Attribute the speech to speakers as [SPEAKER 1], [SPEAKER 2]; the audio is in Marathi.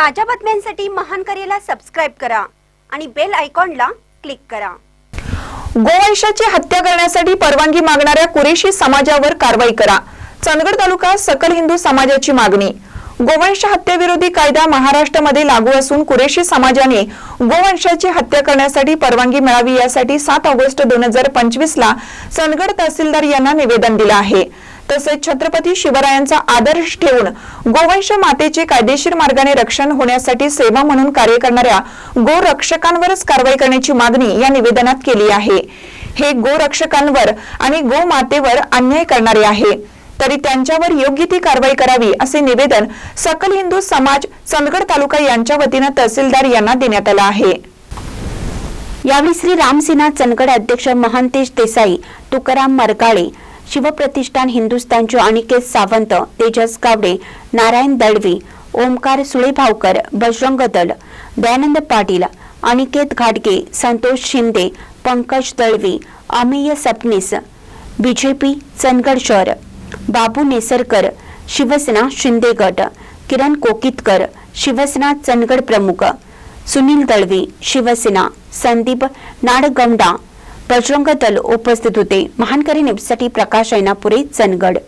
[SPEAKER 1] ताज्या बातम्यांसाठी महान करेला सबस्क्राईब करा आणि बेल आयकॉनला क्लिक करा.
[SPEAKER 2] गोवंशाची हत्या करण्यासाठी परवानगी मागणाऱ्या कुरेशी समाजावर कारवाई करा. चंदगड तालुका सकल हिंदू समाजाची मागणी. गोवंश हत्येविरोधी कायदा महाराष्ट्रामध्ये लागू असून कुरेशी समाजाने गोवंशाची हत्या करण्यासाठी परवानगी मिळावी यासाठी सात ऑगस्ट दोन हजार पंचवीस ला चंदगड तहसीलदार यांना निवेदन दिलं आहे. तसेच छत्रपती शिवरायांचा आदर्श ठेवून गोवंश मातेचे कायदेशीर मार्गाने रक्षण होण्यासाठी सेवा म्हणून कार्य करणाऱ्या गोरक्षकांवरच कारवाई करण्याची मागणी या निवेदनात केली आहे. हे गोरक्षकांवर आणि गोमातेवर अन्याय करणारे आहे. तरी त्यांच्यावर योग्य ती कारवाई करावी असे निवेदन सकल हिंदू समाज चंदगड तालुका यांच्या वतीनं तहसीलदार यांना देण्यात आलं आहे.
[SPEAKER 3] यावेळी श्री रामसेना चंदगड अध्यक्ष महांतेश देसाई तुकाराम मरकाळे शिवप्रतिष्ठान हिंदुस्थानचे अनिकेत सावंत तेजस गावडे नारायण दळवी ओमकार सुळेभावकर बजरंग दल दयानंद पाटील अनिकेत घाटगे संतोष शिंदे पंकज दळवी अमेय सपनीस बीजेपी चंदगड शहर बाबू नेसरकर शिवसेना शिंदे गट किरण कोकितकर शिवसेना चंदगड प्रमुख सुनील दळवी शिवसेना संदीप नाडगौंडा बजरंग दल उपस्थित होते. महानकरी न्यूजसाठी प्रकाश ऐनापुरे चंदगड.